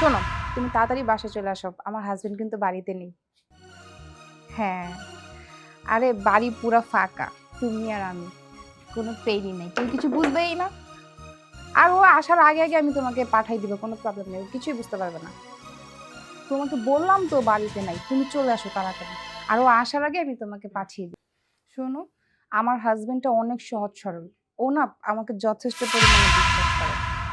শোনো, তুমি তাড়াতাড়ি বাসায় চলে আসো, আমার হাজবেন্ড কিন্তু বাড়িতে নেই। হ্যাঁ আরে বাড়ি পুরা ফাঁকা, তুমি আর আমি, কোনো পেইনই নেই, তুমি কিছু বুঝবেই না। আর ও আসার আগে আগে আমি তোমাকে পাঠাই দিব, কোনো প্রবলেম নেই কিছুই বুঝতে পারবে না। তোমাকে বললাম তো বাড়িতে নাই, তুমি চলে আসো তাড়াতাড়ি, আর ও আসার আগে আমি তোমাকে পাঠিয়ে দিই শোনো, আমার হাজবেন্ডটা অনেক সহজ সরল, ও না আমাকে যথেষ্ট পরিমাণে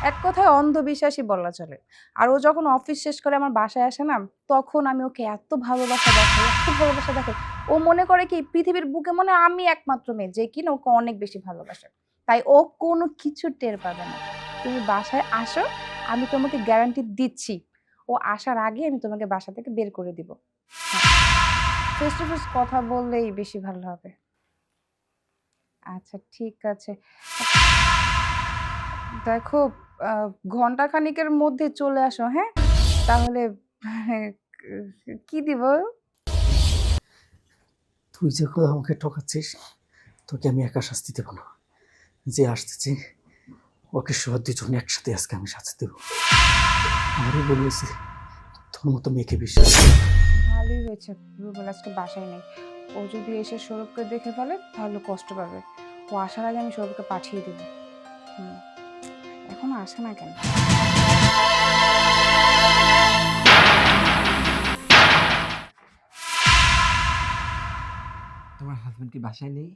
এক কথায় অন্ধবিশ্বাসই বলা চলে। আর ও যখন অফিস শেষ করে আমার বাসায় আসে না, তখন আমি ওকে এত ভালোবাসা দেখাই, এত ভালোবাসা দেখাই। ও মনে করে কি, পৃথিবীর বুকে মনে আমি একমাত্র মেয়ে, যে কিনা ওকে অনেক বেশি ভালোবাসে। তাই ও কোনো কিছু টের পাবে না। তুমি বাসায় আসো, আমি তোমাকে গ্যারান্টি দিচ্ছি। ও আসার আগে আমি তোমাকে বাসা থেকে বের করে দিব। ফেস টু ফেস কথা বললেই বেশি ভালো হবে। আচ্ছা ঠিক আছে। দেখো ঘণ্টা খানিকের মধ্যে চলে আসো হ্যাঁ? তাহলে কি দিব? তুই যে করে আমাকে ঠকাচ্ছিস তোকে আমি একা শাস্তি দেবো না। যে আসতেছি ওকে সহ দুজন একসাথে আজকে আমি শাস্তি দেবো। আমারই বলেছি তোর মতো মেয়েকে বিশ্বাস ভালোই হয়েছে। রুবেল আজকে বাসায় নেই। ও যদি এসে সৌরভকে দেখে ফেলে তাহলে কষ্ট পাবে। ও আসার আগে আমি সৌরভকে পাঠিয়ে দেবো। হুম। এখনও আসে না কেন? তোমার হাজবেন্ড কি বাসায় নেই?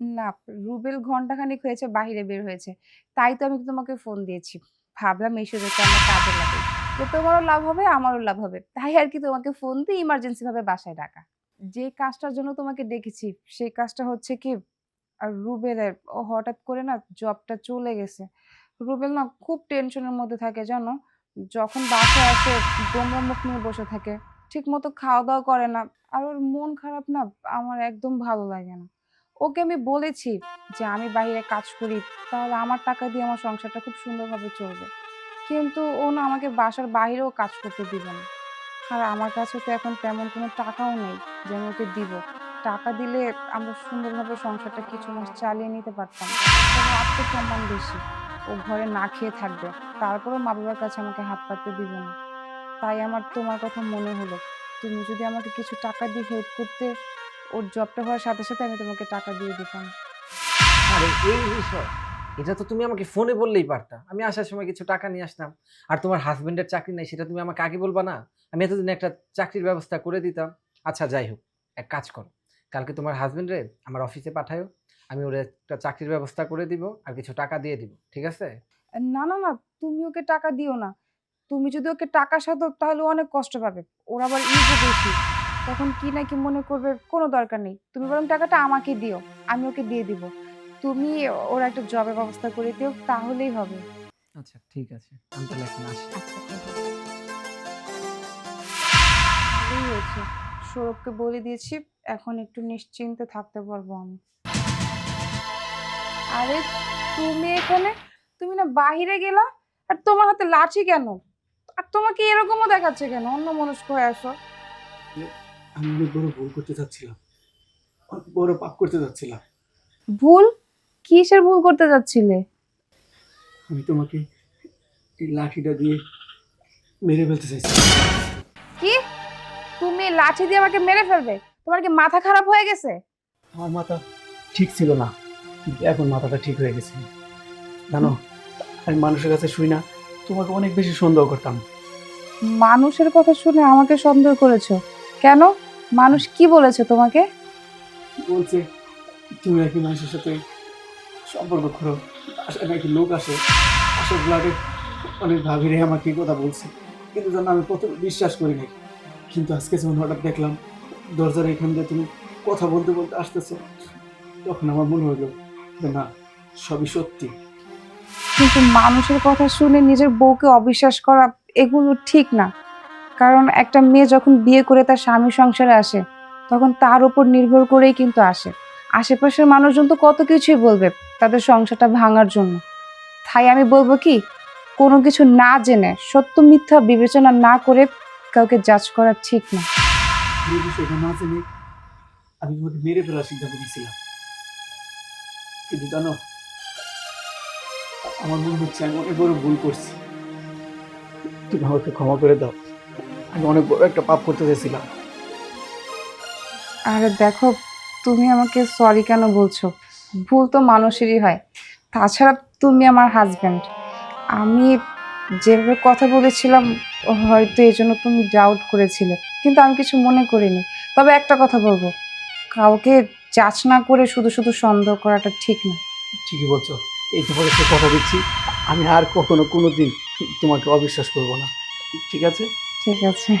না রুবেল ঘন্টাখানিক হয়েছে বাইরে বের হয়েছে। তাই তো আমি তোমাকে ফোন দিয়েছি। ভাবলাম এই সুযোগটা আমার কাজে লাগে। যে তোমারও লাভ হবে আমারও লাভ হবে। তাই আর কি তোমাকে ফোন দিয়ে ইমার্জেন্সি ভাবে বাসায় ডাকা যে কাজটার জন্য তোমাকে ডেকেছি সেই কাজটা হচ্ছে কি আর রুবেলের ও হঠাৎ করে না জবটা চলে গেছে। রুবেল না খুব টেনশনের মধ্যে থাকে, জানো? যখন বাসে আসে মুখ নিয়ে বসে থাকে ঠিক মতো খাওয়া দাওয়া করে না, আর ওর মন খারাপ না, আমার একদম ভালো লাগে না। ওকে আমি বলেছি যে, আমি বাইরে কাজ করি, তাহলে আমার টাকা দিয়ে আমার সংসারটা খুব সুন্দরভাবে চলবে। কিন্তু ও না আমাকে বাসার বাইরেও কাজ করতে দিবে না। আর আমার কাছে তো এখন তেমন কোনো টাকাও নেই যে, আমি ওকে দিব। টাকা দিলে আমরা সুন্দরভাবে সংসারটা কিছু মাস চালিয়ে নিতে পারতাম। আত্মসম্মান বেশি। ও ঘরে না খেয়ে থাকবে। তারপরেও মা বাবার কাছে আমাকে হাত পাততে দিবে না। তাই আমার তোমার কথা মনে হলো। তুমি যদি আমাকে কিছু টাকা দিয়ে হেল্প করতে, ওর জবটা হওয়ার সাথে সাথে আমি তোমাকে টাকা দিয়ে দিতাম। আরে, এই বিষয়। এটা তো তুমি আমাকে ফোনে বললেই পারতা আমি আসার সময় কিছু টাকা নিয়ে আসতাম। আর তোমার হাজবেন্ডের চাকরি নাই, সেটা তুমি আমাকে আগে বলবা না? আমি এতদিন একটা চাকরির ব্যবস্থা করে দিতাম। আচ্ছা যাই হোক, এক কাজ করো। কালকে তোমার হাজবেন্ডরে আমার অফিসে পাঠায়ো। আমি ওর একটা চাকরির ব্যবস্থা করে দিব আর কিছু টাকা দিয়ে দিব ঠিক আছে? না না না তুমি ওকে টাকা দিও না। তুমি যদি ওকে টাকা সাথো তাহলে অনেক কষ্ট পাবে। ওর আবার ইগো বেশি তখন কি না কি মনে করবে কোনো দরকার নেই। তুমি বরং টাকাটা আমাকে দিও আমি ওকে দিয়ে দিব। তুমি ওর একটা জবের ব্যবস্থা করে দিও তাহলেই হবে। আচ্ছা ঠিক আছে। আমি তাহলে এখন আসি। ভালোই হয়েছে। সৌরভকে বলে দিয়েছি এখন একটু নিশ্চিন্তে থাকতে পারব আমি। আরে তুমি এখানে? তুমি না বাইরে গেলা আর তোমার হাতে লাঠি কেন? আর তোমাকে এরকমও দেখাচ্ছে কেন? অন্য মনস্ক হয়ে আসো। আমি অনেক বড় ভুল করতে যাচ্ছিলাম অনেক বড় পাপ করতে যাচ্ছিলাম ভুল? কিসের ভুল করতে যাচ্ছিলে আমি তোমাকে এই লাঠিটা দিয়ে মেরে ফেলতে চাইছি। কি? তুমি লাঠি দিয়ে আমাকে মেরে ফেলবে? তোমার কি মাথা খারাপ হয়ে গেছে? আমার মাথা ঠিক ছিল না। এখন মাথাটা ঠিক হয়ে গেছে। জানো আমি মানুষের কাছে শুই না তোমাকে অনেক বেশি সন্দেহ করতাম। মানুষের কথা শুনে আমাকে সন্দেহ করেছ? কেন? মানুষ কি বলেছে তোমাকে? বলছে তুমি নাকি মানুষের সাথে সম্পর্ক করো। আসে নাকি লোক আসে। আসল ব্লাডে অনেক ভাবিরে আমাকে কথা বলছে। কিন্তু জানো আমি প্রথমে বিশ্বাস করি নাই। কিন্তু আজকে যখন হঠাৎ দেখলাম দরজার এখান দিয়ে তুমি কথা বলতে বলতে আসতেছো তখন আমার মনে হলো না সবই সত্যি। কিন্তু মানুষের কথা শুনে নিজের বউকে অবিশ্বাস করা এগুলো ঠিক না। কারণ একটা মেয়ে যখন বিয়ে করে তার স্বামী সংসারে আসে তখন তার উপর নির্ভর করেই কিন্তু আসে। আশেপাশের মানুষজন তো কত কিছুই বলবে তাদের সংসারটা ভাঙার জন্য। তাই আমি বলব কি কোনো কিছু না জেনে সত্য মিথ্যা বিবেচনা না করে কাউকে জাজ করা ঠিক না। আমি তোমাকে মেরে ফেলার সিদ্ধান্ত নিয়েছিলাম। কিন্তু জানো? আমার মনে হচ্ছে আমি অনেক বড় ভুল করছি। তুমি আমাকে ক্ষমা করে দাও। আমি অনেক বড় একটা পাপ করতে চেয়েছিলাম। আরে দেখো, তুমি আমাকে সরি কেন বলছো? ভুল তো মানুষেরই হয়। তাছাড়া তুমি আমার হাজব্যান্ড আমি যেভাবে কথা বলেছিলাম, হয়তো এই জন্য তুমি ডাউট করেছিলে। কিন্তু আমি কিছু মনে করিনি। তবে একটা কথা বলব। কাউকে যাচ না করে শুধু শুধু সন্দেহ করাটা ঠিক না। ঠিকই বলছো। এই তোমার একটা কথা দিচ্ছি। আমি আর কখনো কোনো দিন তোমাকে অবিশ্বাস করব না। ঠিক আছে? ঠিক আছে।